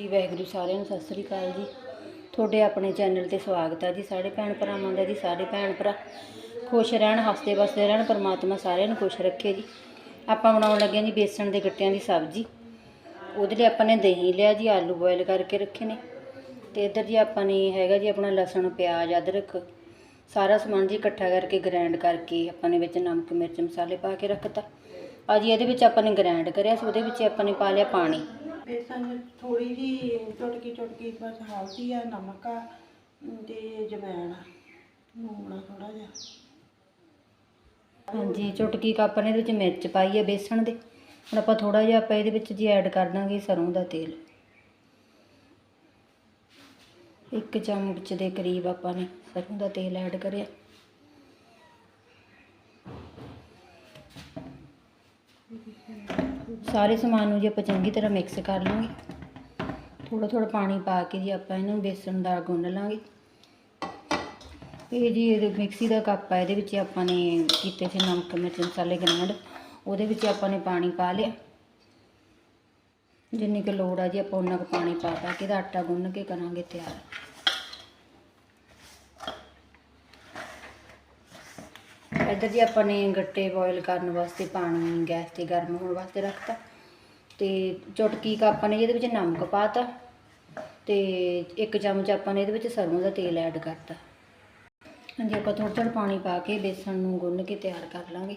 ਜੀ, ਵਾਹਿਗੁਰੂ ਸਾਰਿਆਂ ਨੂੰ ਸਤਿ ਸ੍ਰੀ ਅਕਾਲ ਜੀ। ਤੁਹਾਡੇ ਆਪਣੇ ਚੈਨਲ ਤੇ ਸਵਾਗਤ ਹੈ ਜੀ ਸਾਡੇ ਭੈਣ ਭਰਾਵਾਂ ਦਾ ਜੀ, ਸਾਰੇ ਭੈਣ ਭਰਾ। ਖੁਸ਼ ਰਹਿਣ, ਹੱਸਦੇ ਵਸਦੇ ਰਹਿਣ, ਪਰਮਾਤਮਾ ਸਾਰਿਆਂ ਨੂੰ ਖੁਸ਼ ਰੱਖੇ ਜੀ। ਆਪਾਂ ਬਣਾਉਣ ਲੱਗੇ ਹਾਂ ਜੀ ਬੇਸਣ ਦੇ ਗੱਟਿਆਂ ਦੀ ਸਬਜ਼ੀ। ਉਹਦੇ ਲਈ ਆਪਾਂ ਨੇ ਦਹੀਂ ਲਿਆ ਜੀ, ਆਲੂ ਬੋਇਲ ਕਰਕੇ ਰੱਖੇ ਨੇ। ਤੇ ਇੱਧਰ ਜੀ ਆਪਾਂ ਨੇ ਹੈਗਾ ਜੀ ਆਪਣਾ ਲਸਣ, ਪਿਆਜ਼, ਅਦਰਕ। ਸਾਰਾ ਸਮਾਨ ਜੀ ਇਕੱਠਾ ਕਰਕੇ ਗ੍ਰਾਈਂਡ ਕਰਕੇ ਆਪਾਂ ਨੇ ਵਿੱਚ ਨਮਕ, ਮਿਰਚ, ਮਸਾਲੇ ਪਾ ਕੇ ਰੱਖਤਾ। ਆ ਜੀ, ਇਹਦੇ ਵਿੱਚ ਆਪਾਂ ਨੇ ਗ੍ਰਾਈਂਡ ਕਰਿਆ ਸੀ, ਉਹਦੇ ਵਿੱਚ ਆਪਾਂ ਨੇ ਪਾ ਲਿਆ ਪਾਣੀ। ਬੇਸਨ ਥੋੜੀ ਜੀ ਚੁਟਕੀ ਚੁਟਕੀ, ਬਸ ਹਲਦੀ ਆ, ਨਮਕ ਆ, ਤੇ ਜਵੈਣ ਆ ਲੂਣ ਆ ਥੋੜਾ ਜਿਹਾ। ਹਾਂਜੀ, ਚੁਟਕੀ ਕੱਪ ਨੇ ਇਹਦੇ ਵਿੱਚ ਮਿਰਚ ਪਾਈ ਹੈ ਬੇਸਣ ਦੇ। ਹੁਣ ਆਪਾਂ ਥੋੜਾ ਜਿਹਾ ਆਪਾਂ ਇਹਦੇ ਵਿੱਚ ਜੀ ਐਡ ਕਰ ਦਾਂਗੇ ਸਰੋਂ ਦਾ ਤੇਲ। ਇੱਕ ਚਮਚ ਦੇ ਕਰੀਬ ਆਪਾਂ ਨੇ ਸਰੋਂ ਦਾ ਤੇਲ ਐਡ ਕਰਿਆ। ਸਾਰੇ ਸਮਾਨ ਨੂੰ ਜੀ ਆਪਾਂ ਚੰਗੀ ਤਰ੍ਹਾਂ ਮਿਕਸ ਕਰ ਲਾਂਗੇ ਥੋੜਾ ਥੋੜਾ ਪਾਣੀ ਪਾ ਕੇ ਜੀ ਆਪਾਂ ਇਹਨੂੰ ਬੇਸਣ ਦਾ ਗੁੰਨ ਲਾਂਗੇ। ਇਹ ਜੀ ਇਹ ਮਿਕਸੀ ਦਾ ਕੱਪ ਆ, ਇਹਦੇ ਵਿੱਚ ਆਪਾਂ ਨੇ ਕੀਤੇ ਸੀ ਨਮਕ, ਮਿਰਚ, ਮਸਾਲੇ ਗ੍ਰਾਈਂਡ ਉਹਦੇ ਵਿੱਚ ਆਪਾਂ ਨੇ ਪਾਣੀ ਪਾ ਲਿਆ। ਜਿੰਨੀ ਕੁ ਲੋੜ ਆ ਜੀ ਆਪਾਂ ਉਨਾ ਕੁ ਪਾਣੀ ਪਾ ਪਾ ਕੇ ਇਹਦਾ ਆਟਾ ਗੁੰਨ ਕੇ ਕਰਾਂਗੇ ਤਿਆਰ। ਇੱਧਰ ਜੀ ਆਪਾਂ ਨੇ ਗੱਟੇ ਬੋਇਲ ਕਰਨ ਵਾਸਤੇ ਪਾਣੀ, ਗੈਸ ਤੇ ਗਰਮ ਹੋਣ ਵਾਸਤੇ ਰੱਖਤਾ। ਤੇ ਚੁਟਕੀ ਕੁ ਆਪਾਂ ਨੇ ਇਹਦੇ ਵਿੱਚ ਨਮਕ ਪਾਤਾ ਤੇ ਇੱਕ ਚਮਚ ਆਪਾਂ ਨੇ ਇਹਦੇ ਵਿੱਚ ਸਰੋਂ ਦਾ ਤੇਲ ਐਡ ਕਰਤਾ। ਹਾਂਜੀ, ਆਪਾਂ ਥੋੜ੍ਹਾ ਥੋੜ੍ਹਾ ਪਾਣੀ ਪਾ ਕੇ ਬੇਸਣ ਨੂੰ ਗੁੰਨ ਕੇ ਤਿਆਰ ਕਰ ਲਾਂਗੇ।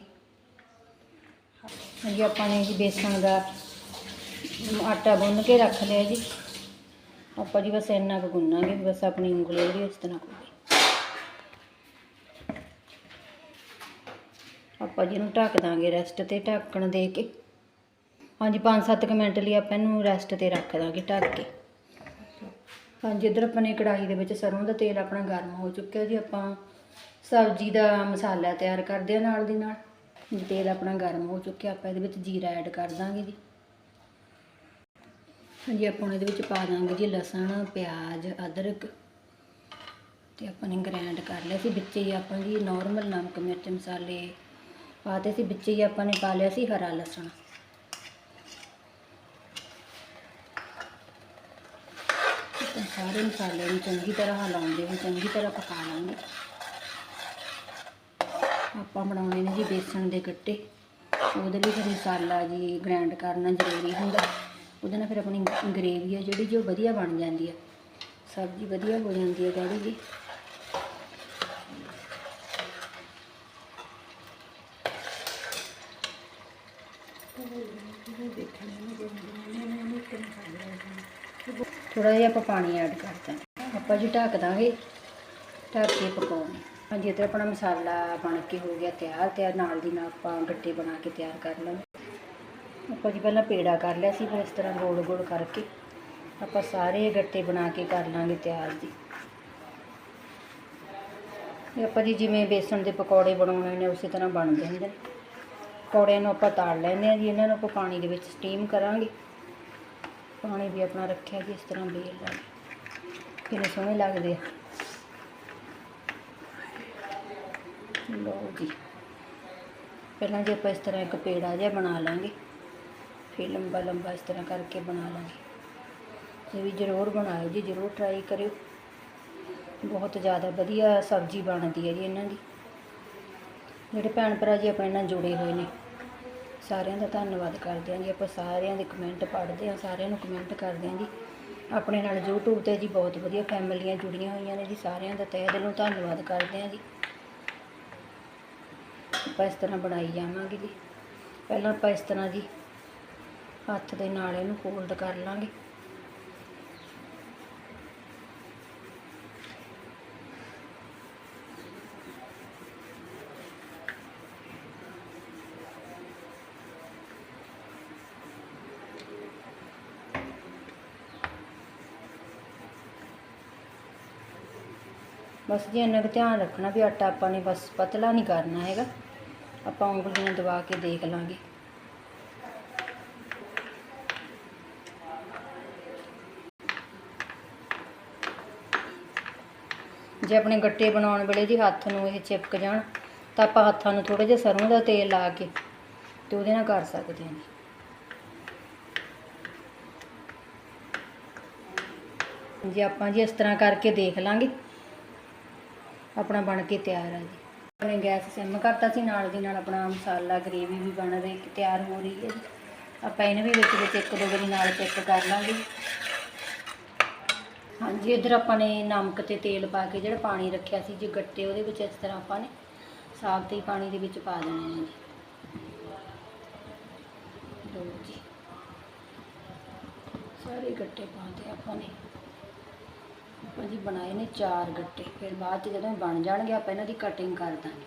ਹਾਂਜੀ, ਆਪਾਂ ਨੇ ਜੀ ਬੇਸਣ ਦਾ ਆਟਾ ਗੁੰਨ ਕੇ ਰੱਖ ਲਿਆ ਜੀ। ਆਪਾਂ ਜੀ ਬਸ ਇੰਨਾ ਕੁ ਗੁੰਨਾਂਗੇ ਵੀ ਬਸ ਆਪਣੀ ਉਂਗਲੀ ਜਿਹੜੀ ਇਸ ਤਰ੍ਹਾਂ ਹੋਵੇ ਆਪਾਂ ਜੀ ਇਹਨੂੰ ਢੱਕ ਦਾਂਗੇ ਰੈਸਟ ਤੇ, ਢੱਕਣ ਦੇ ਕੇ। ਹਾਂਜੀ 5-7 ਮਿੰਟ ਲਈ ਆਪਾਂ ਇਹਨੂੰ ਰੈਸਟ ਤੇ ਰੱਖ ਦਾਂਗੇ ਢੱਕ ਕੇ। ਹਾਂਜੀ, ਇੱਧਰ ਆਪਾਂ ਨੇ ਕੜਾਹੀ ਦੇ ਵਿੱਚ ਸਰੋਂ ਦਾ ਤੇਲ ਆਪਣਾ ਗਰਮ ਹੋ ਚੁੱਕਿਆ ਜੀ। ਆਪਾਂ ਸਬਜ਼ੀ ਦਾ ਮਸਾਲਾ ਤਿਆਰ ਕਰਦੇ ਆ ਨਾਲ ਦੀ ਨਾਲ। ਜੀ ਤੇਲ ਆਪਣਾ ਗਰਮ ਹੋ ਚੁੱਕਿਆ, ਆਪਾਂ ਇਹਦੇ ਵਿੱਚ ਜੀਰਾ ਐਡ ਕਰ ਦਾਂਗੇ ਜੀ। ਹਾਂਜੀ, ਆਪਾਂ ਇਹਦੇ ਵਿੱਚ ਪਾ ਦਾਂਗੇ ਜੀ ਲਸਣ, ਪਿਆਜ਼, ਅਦਰਕ ਤੇ ਆਪਾਂ ਨੇ ਗ੍ਰਾਈਂਡ ਕਰ ਲਿਆ ਸੀ। ਵਿੱਚ ਹੀ ਆਪਾਂ ਜੀ ਨਾਰਮਲ ਨਮਕ ਮਿਰਚ ਮਸਾਲੇ ਪਾਤੇ ਸੀ ਵਿੱਚ ਹੀ ਆਪਾਂ ਨੇ ਪਾ ਲਿਆ ਸੀ ਹਰਾ ਲਸਣ। ਸਾਰੇ ਮਸਾਲੇ ਨੂੰ ਚੰਗੀ ਤਰ੍ਹਾਂ ਹਲਾਉਂਦੇ ਹੋਏ ਚੰਗੀ ਤਰ੍ਹਾਂ ਪਕਾ ਲਾਂਗੇ। ਆਪਾਂ ਬਣਾਉਣੇ ਨੇ ਜੀ ਬੇਸਣ ਦੇ ਗੱਟੇ। ਉਹਦੇ ਲਈ ਫਿਰ ਮਸਾਲਾ ਜੀ ਗ੍ਰਾਈਂਡ ਕਰਨਾ ਜ਼ਰੂਰੀ ਹੁੰਦਾ। ਉਹਦੇ ਨਾਲ ਫਿਰ ਆਪਣੀ ਗਰੇਵੀ ਹੈ ਜਿਹੜੀ ਜੋ ਵਧੀਆ ਬਣ ਜਾਂਦੀ ਹੈ ਸਬਜ਼ੀ ਵਧੀਆ ਹੋ ਜਾਂਦੀ ਹੈ ਗਾੜੀ ਜੀ। ਥੋੜਾ ਜਿਹਾ ਆਪਾਂ ਪਾਣੀ ਐਡ ਕਰ ਦਾਂਗੇ ਆਪਾਂ ਜੀ ਢੱਕ ਦਾਂਗੇ, ਢੱਕ ਕੇ ਪਕਾਉਣਾ। ਹਾਂਜੀ ਇੱਧਰ ਆਪਣਾ ਮਸਾਲਾ ਬਣ ਕੇ ਹੋ ਗਿਆ ਤਿਆਰ ਤੇ ਨਾਲ ਦੀ ਨਾਲ ਆਪਾਂ ਗੱਟੇ ਬਣਾ ਕੇ ਤਿਆਰ ਕਰ ਲਵਾਂਗੇ ਆਪਾਂ ਜੀ ਪਹਿਲਾਂ ਪੇੜਾ ਕਰ ਲਿਆ ਸੀ, ਫਿਰ ਇਸ ਤਰ੍ਹਾਂ ਗੋਲ ਗੋਲ ਕਰਕੇ ਆਪਾਂ ਸਾਰੇ ਗੱਟੇ ਬਣਾ ਕੇ ਕਰ ਲਾਂਗੇ ਤਿਆਰ ਜੀ। ਇਹ ਆਪਾਂ ਜੀ ਜਿਵੇਂ ਬੇਸਣ ਦੇ ਪਕੌੜੇ ਬਣਾਉਣੇ ਨੇ, ਉਸੇ ਤਰ੍ਹਾਂ ਬਣਦੇ ਹੁੰਦੇ ਨੇ। ਪਕੌੜਿਆਂ ਨੂੰ ਆਪਾਂ ਤਾੜ ਲੈਂਦੇ ਆ ਜੀ, ਇਹਨਾਂ ਨੂੰ ਆਪਾਂ ਪਾਣੀ ਦੇ ਵਿੱਚ ਸਟੀਮ ਕਰਾਂਗੇ। ਪਾਣੀ ਵੀ ਆਪਣਾ ਰੱਖਿਆ ਜੀ, ਇਸ ਤਰ੍ਹਾਂ ਬੇਲ ਲਾਂਗੇ ਕਿੰਨੇ ਸੋਹਣੇ ਲੱਗਦੇ ਆ। ਲਓ ਜੀ। ਪਹਿਲਾਂ ਜੇ ਆਪਾਂ ਇਸ ਤਰ੍ਹਾਂ ਇੱਕ ਪੇੜਾ ਜਿਹਾ ਬਣਾ ਲਾਂਗੇ, ਫਿਰ ਲੰਬਾ ਲੰਬਾ ਇਸ ਤਰ੍ਹਾਂ ਕਰਕੇ ਬਣਾ ਲਾਂਗੇ। ਇਹ ਵੀ ਜ਼ਰੂਰ ਬਣਾਇਓ ਜੀ, ਜ਼ਰੂਰ ਟਰਾਈ ਕਰਿਓ। ਬਹੁਤ ਜ਼ਿਆਦਾ ਵਧੀਆ ਸਬਜ਼ੀ ਬਣਦੀ ਹੈ ਜੀ ਇਹਨਾਂ ਦੀ। ਜਿਹੜੇ ਭੈਣ ਭਰਾ ਜੀ ਆਪਣੇ ਨਾਲ ਜੁੜੇ ਹੋਏ ਨੇ ਸਾਰਿਆਂ ਦਾ ਧੰਨਵਾਦ ਕਰਦੇ ਹਾਂ ਜੀ। ਆਪਾਂ ਸਾਰਿਆਂ ਦੇ ਕਮੈਂਟ ਪੜ੍ਹਦੇ ਹਾਂ, ਸਾਰਿਆਂ ਨੂੰ ਕਮੈਂਟ ਕਰਦੇ ਹਾਂ ਜੀ। ਆਪਣੇ ਨਾਲ YouTube ਤੇ ਜੀ ਬਹੁਤ ਵਧੀਆ ਫੈਮਲੀਆਂ ਜੁੜੀਆਂ ਹੋਈਆਂ ਨੇ ਜੀ, ਸਾਰਿਆਂ ਦਾ ਤਹਿ ਦਿਲੋਂ ਧੰਨਵਾਦ ਕਰਦੇ ਹਾਂ ਜੀ। ਆਪਾਂ ਇਸ ਤਰ੍ਹਾਂ ਬਣਾਈ ਜਾਵਾਂਗੇ ਜੀ। ਪਹਿਲਾਂ ਆਪਾਂ ਇਸ ਤਰ੍ਹਾਂ ਜੀ ਹੱਥ ਦੇ ਨਾਲ ਇਹਨੂੰ ਫੋਲਡ ਕਰ ਲਾਂਗੇ। ਬਸ ਜੀ ਇੰਨਾ ਕੁ ਧਿਆਨ ਰੱਖਣਾ ਵੀ ਆਟਾ ਆਪਾਂ ਨੇ ਬਸ ਪਤਲਾ ਨਹੀਂ ਕਰਨਾ ਹੈਗਾ। ਆਪਾਂ ਉਂਗਲੀਆਂ ਦਬਾ ਕੇ ਦੇਖ ਲਾਂਗੇ। ਜੇ ਆਪਣੇ ਗੱਟੇ ਬਣਾਉਣ ਵੇਲੇ ਜੀ ਹੱਥ ਨੂੰ ਇਹ ਚਿਪਕ ਜਾਣ, ਤਾਂ ਆਪਾਂ ਹੱਥਾਂ ਨੂੰ ਥੋੜਾ ਜਿਹਾ ਸਰੋਂ ਦਾ ਤੇਲ ਲਾ ਕੇ ਤੇ ਉਹਦੇ ਨਾਲ ਕਰ ਸਕਦੇ ਹਾਂ। ਜੀ ਜੇ ਆਪਾਂ ਜੀ ਇਸ ਤਰ੍ਹਾਂ ਕਰਕੇ ਦੇਖ ਲਾਂਗੇ। ਆਪਣਾ ਬਣ ਕੇ ਤਿਆਰ ਆ ਜੀ। ਆਪਣੇ ਗੈਸ ਸਿਮ ਕਰਤਾ ਸੀ, ਨਾਲ ਦੀ ਨਾਲ ਆਪਣਾ ਮਸਾਲਾ ਗ੍ਰੇਵੀ ਵੀ ਬਣ ਰਹੀ, ਤਿਆਰ ਹੋ ਰਹੀ ਹੈ ਆਪਾਂ ਇਹਨੂੰ ਵੀ ਵਿੱਚ ਵਿੱਚ ਇੱਕ ਦੋ ਵਾਰੀ ਨਾਲ ਚੈੱਕ ਕਰ ਲਾਂਗੇ। ਹਾਂਜੀ, ਇੱਧਰ ਆਪਾਂ ਨੇ ਨਮਕ ਤੇ ਤੇਲ ਪਾ ਕੇ ਜਿਹੜਾ ਪਾਣੀ ਰੱਖਿਆ ਸੀ, ਜੇ ਗੱਟੇ ਉਹਦੇ ਵਿੱਚ ਇਸ ਤਰ੍ਹਾਂ ਆਪਾਂ ਨੇ ਸਾਬਤੇ ਹੀ ਪਾਣੀ ਦੇ ਵਿੱਚ ਪਾ ਦੇਣੇ ਨੇ ਜੀ। ਲਓ ਜੀ। ਸਾਰੇ ਗੱਟੇ ਪਾਉਂਦੇ ਆਪਾਂ ਨੇ। ਆਪਾਂ ਜੀ ਬਣਾਏ ਨੇ ਚਾਰ ਗੱਟੇ, ਫਿਰ ਬਾਅਦ ਚ ਜਦੋਂ ਬਣ ਜਾਣਗੇ, ਆਪਾਂ ਇਹਨਾਂ ਦੀ ਕਟਿੰਗ ਕਰ ਦਾਂਗੇ।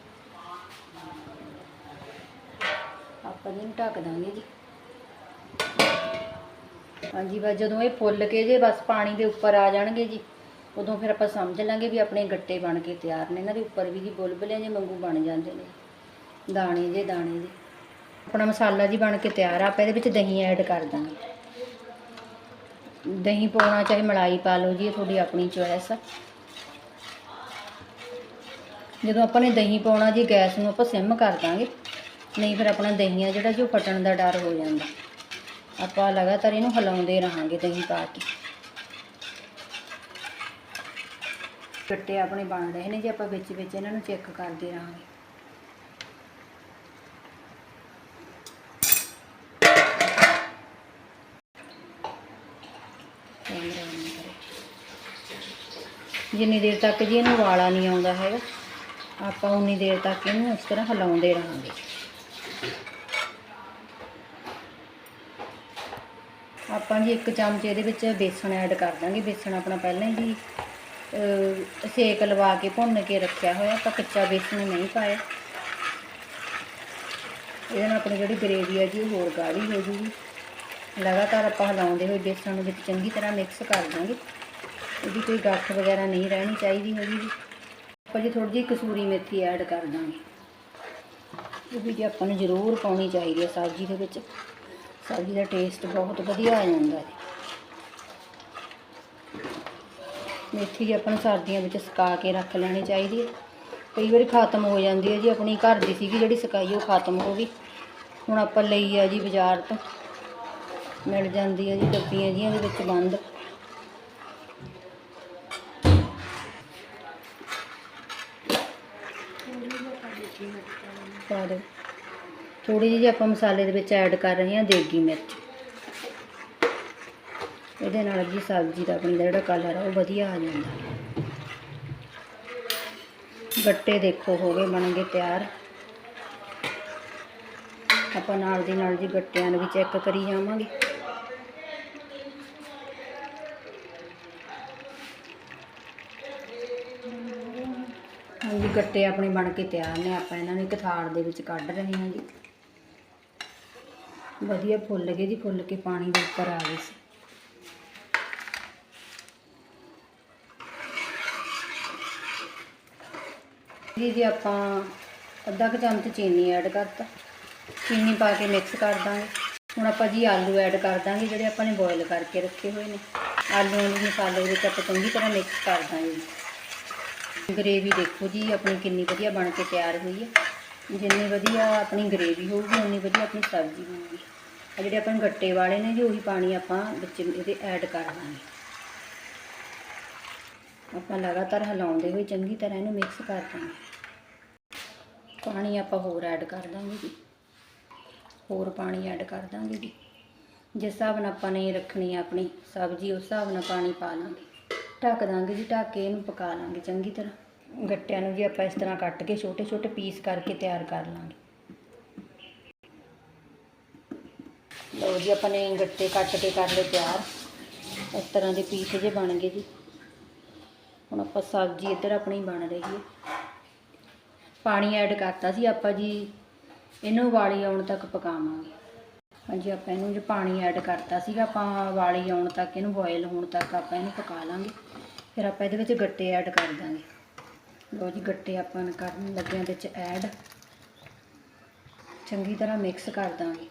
ਆਪਾਂ ਇਹਨੂੰ ਢੱਕ ਦਾਂਗੇ ਜੀ। ਹਾਂਜੀ, ਬਸ ਜਦੋਂ ਇਹ ਫੁੱਲ ਕੇ ਜੇ, ਬਸ ਪਾਣੀ ਦੇ ਉੱਪਰ ਆ ਜਾਣਗੇ ਜੀ, ਉਦੋਂ ਫਿਰ ਆਪਾਂ ਸਮਝ ਲਾਂਗੇ ਵੀ ਆਪਣੇ ਗੱਟੇ ਬਣ ਕੇ ਤਿਆਰ ਨੇ। ਇਹਨਾਂ ਦੇ ਉੱਪਰ ਵੀ ਜੀ ਬੁਲਬੁਲਿਆਂ ਜੇ ਵਾਂਗੂ ਬਣ ਜਾਂਦੇ ਨੇ। ਦਾਣੇ ਜੇ ਦਾਣੇ ਜੇ। ਆਪਣਾ ਮਸਾਲਾ ਜੀ ਬਣ ਕੇ ਤਿਆਰ ਆ, ਆਪਾਂ ਇਹਦੇ ਵਿੱਚ ਦਹੀਂ ਐਡ ਕਰ ਦਾਂਗੇ। ਦਹੀਂ ਪਾਉਣਾ, ਚਾਹੇ ਮਲਾਈ ਪਾ ਲਓ ਜੀ, ਇਹ ਤੁਹਾਡੀ ਆਪਣੀ ਚੋਇਸ ਆ। ਜਦੋਂ ਆਪਾਂ ਨੇ ਦਹੀਂ ਪਾਉਣਾ ਜੀ, ਗੈਸ ਨੂੰ ਆਪਾਂ ਸਿਮ ਕਰ ਦਾਂਗੇ, ਨਹੀਂ ਫਿਰ ਆਪਣਾ ਦਹੀਂ ਆ ਜਿਹੜਾ ਜੀ, ਉਹ ਫਟਣ ਦਾ ਡਰ ਹੋ ਜਾਂਦਾ। ਆਪਾਂ ਲਗਾਤਾਰ ਇਹਨੂੰ ਹਿਲਾਉਂਦੇ ਰਹਾਂਗੇ ਦਹੀਂ ਪਾ ਕੇ। ਕੱਟੇ ਆਪਣੇ ਬਣ ਰਹੇ ਨੇ ਜੇ, ਆਪਾਂ ਵਿੱਚ ਵਿੱਚ ਇਹਨਾਂ ਨੂੰ ਚੈੱਕ ਕਰਦੇ ਰਹਾਂਗੇ। ਜਿੰਨੀ ਦੇਰ ਤੱਕ ਜੀ ਇਹਨੂੰ ਵਾਲਾ ਨਹੀਂ ਆਉਂਦਾ ਹੈਗਾ, ਆਪਾਂ ਉਨੀ ਦੇਰ ਤੱਕ ਇਹਨੂੰ ਇਸ ਤਰ੍ਹਾਂ ਹਿਲਾਉਂਦੇ ਰਹਾਂਗੇ। ਆਪਾਂ ਜੀ ਇੱਕ ਚਮਚ ਇਹਦੇ ਵਿੱਚ ਬੇਸਣ ਐਡ ਕਰ ਦਾਂਗੇ। ਬੇਸਣ ਆਪਣਾ ਪਹਿਲਾਂ ਹੀ ਸੇਕ ਲਵਾ ਕੇ ਭੁੰਨ ਕੇ ਰੱਖਿਆ ਹੋਇਆ, ਆਪਾਂ ਕੱਚਾ ਬੇਸਣ ਨਹੀਂ ਪਾਇਆ। ਇਹਦੇ ਨਾਲ ਆਪਣੀ ਜਿਹੜੀ ਗਰੇਵੀ ਹੈ ਜੀ, ਉਹ ਹੋਰ ਗਾੜੀ ਹੋ ਜੂਗੀ। ਲਗਾਤਾਰ ਆਪਾਂ ਹਿਲਾਉਂਦੇ ਹੋਏ ਬੇਸਣ ਨੂੰ ਵਿੱਚ ਚੰਗੀ ਤਰ੍ਹਾਂ ਮਿਕਸ ਕਰ ਦਾਂਗੇ। ਇਹਦੀ ਕੋਈ ਗੱਠ ਵਗੈਰਾ ਨਹੀਂ ਰਹਿਣੀ ਚਾਹੀਦੀ ਹੈਗੀ ਜੀ। ਆਪਾਂ ਜੀ ਥੋੜੀ ਜਿਹੀ ਕਸੂਰੀ ਮੇਥੀ ਐਡ ਕਰ ਦਾਂਗੇ। ਇਹ ਵੀ ਜੀ ਆਪਾਂ ਨੂੰ ਜ਼ਰੂਰ ਪਾਉਣੀ ਚਾਹੀਦੀ ਹੈ ਸਬਜ਼ੀ ਦੇ ਵਿੱਚ। ਸਬਜ਼ੀ ਦਾ ਟੇਸਟ ਬਹੁਤ ਵਧੀਆ ਆ ਜਾਂਦਾ ਹੈ ਮੇਥੀ ਜੀ ਆਪਾਂ ਨੂੰ ਸਰਦੀਆਂ ਵਿੱਚ ਸੁਕਾ ਕੇ ਰੱਖ ਲੈਣੀ ਚਾਹੀਦੀ ਹੈ। ਕਈ ਵਾਰੀ ਖਤਮ ਹੋ ਜਾਂਦੀ ਹੈ ਜੀ, ਆਪਣੀ ਘਰ ਦੀ ਸੀਗੀ ਜਿਹੜੀ ਸੁਕਾਈ ਉਹ ਖਤਮ ਹੋ ਗਈ। ਹੁਣ ਆਪਾਂ ਲਈ ਆ ਜੀ ਬਾਜ਼ਾਰ ਤੋਂ। ਮਿਲ ਜਾਂਦੀ ਹੈ ਜੀ ਡੱਬੀਆਂ ਜੀਆਂ ਦੇ ਵਿੱਚ ਬੰਦ। ਪਾ ਦਿਓ। ਥੋੜੀ ਜਿਹੀ ਆਪਾਂ ਮਸਾਲੇ ਦੇ ਵਿੱਚ ਐਡ ਕਰ ਰਹੇ ਹਾਂ ਦੇਗੀ ਮਿਰਚ। ਇਹਦੇ ਨਾਲ ਜੀ ਸਬਜ਼ੀ ਦਾ ਆਪਣੀ ਦਾ ਜਿਹੜਾ ਕਲਰ ਆ, ਉਹ ਵਧੀਆ ਆ ਜਾਂਦਾ। ਗੱਟੇ ਦੇਖੋ ਹੋ ਗਏ, ਬਣ ਗਏ ਤਿਆਰ। ਆਪਾਂ ਨਾਲ ਦੀ ਨਾਲ ਜੀ ਗੱਟਿਆਂ ਨੂੰ ਵੀ ਚੈੱਕ ਕਰੀ ਜਾਵਾਂਗੇ ਹਾਂਜੀ ਗੱਟੇ ਆਪਣੇ ਬਣ ਕੇ ਤਿਆਰ ਨੇ, ਆਪਾਂ ਇਹਨਾਂ ਨੂੰ ਇੱਕ ਥਾਲ ਦੇ ਵਿੱਚ ਕੱਢ ਰਹੇ ਹਾਂ ਜੀ। ਵਧੀਆ ਫੁੱਲ ਗਏ ਜੀ, ਫੁੱਲ ਕੇ ਪਾਣੀ ਦੇ ਉੱਪਰ ਆ ਗਏ ਸੀ। ਜੀ ਜੀ, ਆਪਾਂ ਅੱਧਾ ਕੁ ਚਮਚ ਚੀਨੀ ਐਡ ਕਰਤਾ। ਚੀਨੀ ਪਾ ਕੇ ਮਿਕਸ ਕਰ ਦਾਂਗੇ। ਹੁਣ ਆਪਾਂ ਜੀ ਆਲੂ ਐਡ ਕਰ ਦਾਂਗੇ, ਜਿਹੜੇ ਆਪਾਂ ਨੇ ਬੋਇਲ ਕਰਕੇ ਰੱਖੇ ਹੋਏ ਨੇ। ਆਲੂ ਨੂੰ ਮਸਾਲੇ ਵਿੱਚ ਆਪਾਂ ਚੰਗੀ ਤਰ੍ਹਾਂ ਮਿਕਸ ਕਰ ਦਾਂਗੇ ਜੀ। ਗਰੇਵੀ ਦੇਖੋ ਜੀ, ਆਪਣੀ ਕਿੰਨੀ ਵਧੀਆ ਬਣ ਕੇ ਤਿਆਰ ਹੋਈ ਹੈ। ਜਿੰਨੀ ਵਧੀਆ ਆਪਣੀ ਗਰੇਵੀ ਹੋਊਗੀ, ਉਨੀ ਵਧੀਆ ਆਪਣੀ ਸਬਜ਼ੀ ਬਣੂਗੀ ਆ ਜਿਹੜੇ ਆਪਾਂ ਗੱਟੇ ਵਾਲੇ ਨੇ ਜੀ, ਉਹੀ ਪਾਣੀ ਆਪਾਂ ਵਿੱਚ ਇਹਦੇ ਐਡ ਕਰ ਦਾਂਗੇ। ਆਪਾਂ ਲਗਾਤਾਰ ਹਿਲਾਉਂਦੇ ਹੋਏ ਚੰਗੀ ਤਰ੍ਹਾਂ ਇਹਨੂੰ ਮਿਕਸ ਕਰ ਦਾਂਗੇ। ਪਾਣੀ ਆਪਾਂ ਹੋਰ ਐਡ ਕਰ ਦਾਂਗੇ ਜੀ। ਹੋਰ ਪਾਣੀ ਐਡ ਕਰ ਦਾਂਗੇ ਜੀ। ਜਿਸ ਹਿਸਾਬ ਨਾਲ ਆਪਾਂ ਨੇ ਰੱਖਣੀ ਆ ਆਪਣੀ ਸਬਜ਼ੀ, ਉਸ ਹਿਸਾਬ ਨਾਲ ਪਾਣੀ ਪਾ ਲਾਂਗੇ। ਢੱਕ ਦਾਂਗੇ ਜੀ, ਢੱਕ ਕੇ ਇਹਨੂੰ ਪਕਾ ਲਾਂਗੇ ਚੰਗੀ ਤਰ੍ਹਾਂ। ਗੱਟਿਆਂ ਨੂੰ ਜੀ ਆਪਾਂ ਇਸ ਤਰ੍ਹਾਂ ਕੱਟ ਕੇ ਛੋਟੇ ਛੋਟੇ ਪੀਸ ਕਰਕੇ ਤਿਆਰ ਕਰ ਲਾਂਗੇ। ਲਓ ਜੀ, ਆਪਾਂ ਨੇ ਗੱਟੇ ਕੱਟ ਕੇ ਕਰ ਲਏ ਤਿਆਰ। ਇਸ ਤਰ੍ਹਾਂ ਦੇ ਪੀਸ ਜੇ ਬਣ ਗਏ ਜੀ। ਹੁਣ ਆਪਾਂ ਸਬਜ਼ੀ ਇੱਧਰ ਆਪਣੀ ਬਣ ਰਹੀ ਹੈ। ਪਾਣੀ ਐਡ ਕਰਤਾ ਸੀ, ਆਪਾਂ ਜੀ ਇਹਨੂੰ ਵਾਲੀ ਆਉਣ ਤੱਕ ਪਕਾਵਾਂਗੇ। ਹਾਂਜੀ, ਆਪਾਂ ਇਹਨੂੰ ਜੇ ਪਾਣੀ ਐਡ ਕਰਤਾ ਸੀਗਾ, ਆਪਾਂ ਵਾਲੀ ਆਉਣ ਤੱਕ, ਇਹਨੂੰ ਬੋਇਲ ਹੋਣ ਤੱਕ ਆਪਾਂ ਇਹਨੂੰ ਪਕਾ ਲਾਂਗੇ। ਫਿਰ ਆਪਾਂ ਇਹਦੇ ਵਿੱਚ ਗੱਟੇ ਐਡ ਕਰ ਦਾਂਗੇ। ਲਓ ਜੀ, ਗੱਟੇ ਆਪਾਂ ਕਰਨ ਲੱਗਿਆਂ ਦੇ ਵਿੱਚ ਐਡ ਚੰਗੀ ਤਰ੍ਹਾਂ ਮਿਕਸ ਕਰ ਦਾਂਗੇ।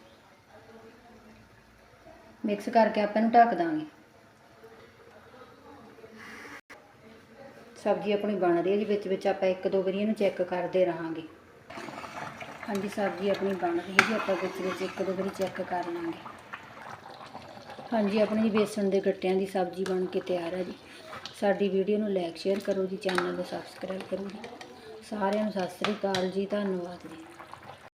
ਮਿਕਸ ਕਰਕੇ ਆਪਾਂ ਇਹਨੂੰ ਢੱਕ ਦਾਂਗੇ। ਸਬਜ਼ੀ ਆਪਣੀ ਬਣ ਰਹੀ ਹੈ ਜੀ, ਵਿੱਚ ਵਿੱਚ ਆਪਾਂ ਇੱਕ ਦੋ ਵਾਰੀ ਇਹਨੂੰ ਚੈੱਕ ਕਰਦੇ ਰਹਾਂਗੇ। ਹਾਂਜੀ ਸਬਜ਼ੀ ਆਪਣੀ ਬਣ ਰਹੀ ਹੈ ਜੀ ਆਪਾਂ ਵਿੱਚ ਵਿੱਚ ਇੱਕ ਦੋ ਵਾਰੀ ਚੈੱਕ ਕਰ ਲਾਂਗੇ। ਹਾਂਜੀ, ਆਪਣੀ ਬੇਸਣ ਦੇ ਗੱਟਿਆਂ ਦੀ ਸਬਜ਼ੀ ਬਣ ਕੇ ਤਿਆਰ ਹੈ ਜੀ। ਸਾਡੀ ਵੀਡੀਓ ਨੂੰ ਲਾਈਕ ਸ਼ੇਅਰ ਕਰੋ ਜੀ ਚੈਨਲ ਨੂੰ ਸਬਸਕ੍ਰਾਈਬ ਕਰੋ ਜੀ। ਸਾਰਿਆਂ ਨੂੰ ਸਤਿ ਸ੍ਰੀ ਅਕਾਲ ਜੀ, ਧੰਨਵਾਦ ਜੀ।